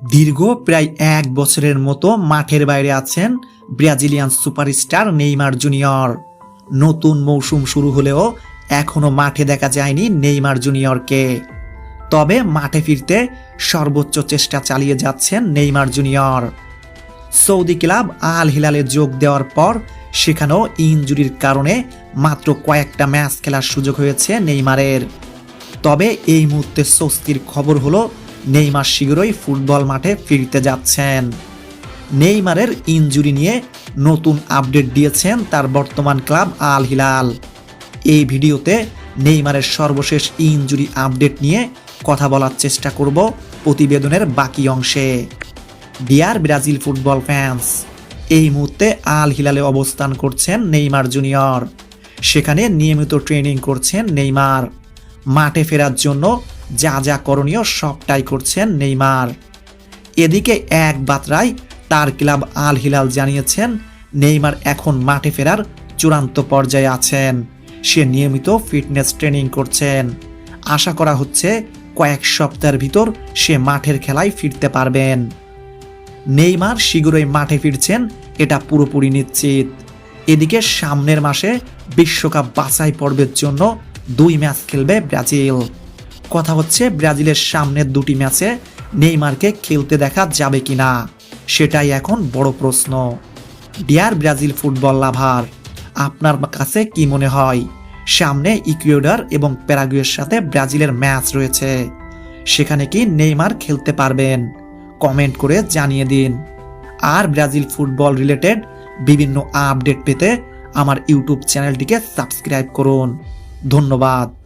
দীর্ঘ প্রায় এক বছরের মতো মাঠের বাইরে আছেন ব্রাজিলিয়ান সুপারস্টার নেইমার জুনিয়র। নতুন মৌসুম শুরু হলেও এখনও মাঠে দেখা যায়নি নেইমার জুনিয়রকে। তবে মাঠে ফিরতে সর্বোচ্চ চেষ্টা চালিয়ে যাচ্ছেন Neymar junior. Saudi club Al হিলালে যোগ দেওয়ার পর সেখানেও ইনজুরির কারণে মাত্র কয়েকটা ম্যাচ খেলার সুযোগ হয়েছে নেইমারের। তবে এই মুহূর্তে স্বস্তির খবর হলো নেইমার শীঘ্রই ফুটবল মাঠে ফিরতে যাচ্ছেন। নেইমারের ইনজুরি নিয়ে নতুন আপডেট দিয়েছেন তার বর্তমান ক্লাব আল হিলাল। এই ভিডিওতে নেইমারের সর্বশেষ ইনজুরি আপডেট নিয়ে কথা বলার চেষ্টা করব প্রতিবেদনের বাকি অংশে। ডিয়ার ব্রাজিল ফুটবল ফ্যান্স, এই মুহূর্তে আল হিলালে অবস্থান করছেন নেইমার জুনিয়র। সেখানে নিয়মিত ট্রেনিং করছেন নেইমার। মাঠে ফেরার জন্য যা যা করণীয় সবটাই করছেন নেইমার। এদিকে এক বাতরায় তার ক্লাব আল হিলাল জানিয়েছেন, নেইমার এখন মাঠে ফেরার চূড়ান্ত পর্যায়ে আছেন। সে নিয়মিত ফিটনেস ট্রেনিং করছেন। আশা করা হচ্ছে কয়েক সপ্তাহের ভিতর সে মাঠের খেলায় ফিরতে পারবেন। নেইমার শীঘ্রই মাঠে ফিরছেন, এটা পুরোপুরি নিশ্চিত। এদিকে সামনের মাসে বিশ্বকাপ বাছাই পর্বের জন্য দুই ম্যাচ খেলবে ব্রাজিল। কথা হচ্ছে, ব্রাজিলের সামনের দুটি ম্যাচে নেইমারকে খেলতে দেখা যাবে কি না সেটাই এখন বড় প্রশ্ন। ডিয়ার ব্রাজিল ফুটবল লাভার, আপনার কাছে কি মনে হয়? সামনে ইকুয়েডর এবং প্যারাগুয়ের সাথে ব্রাজিলের ম্যাচ রয়েছে। সেখানে কি নেইমার খেলতে পারবেন? কমেন্ট করে জানিয়ে দিন। আর ব্রাজিল ফুটবল রিলেটেড বিভিন্ন আপডেট পেতে আমার ইউটিউব চ্যানেলটিকে সাবস্ক্রাইব করুন। ধন্যবাদ।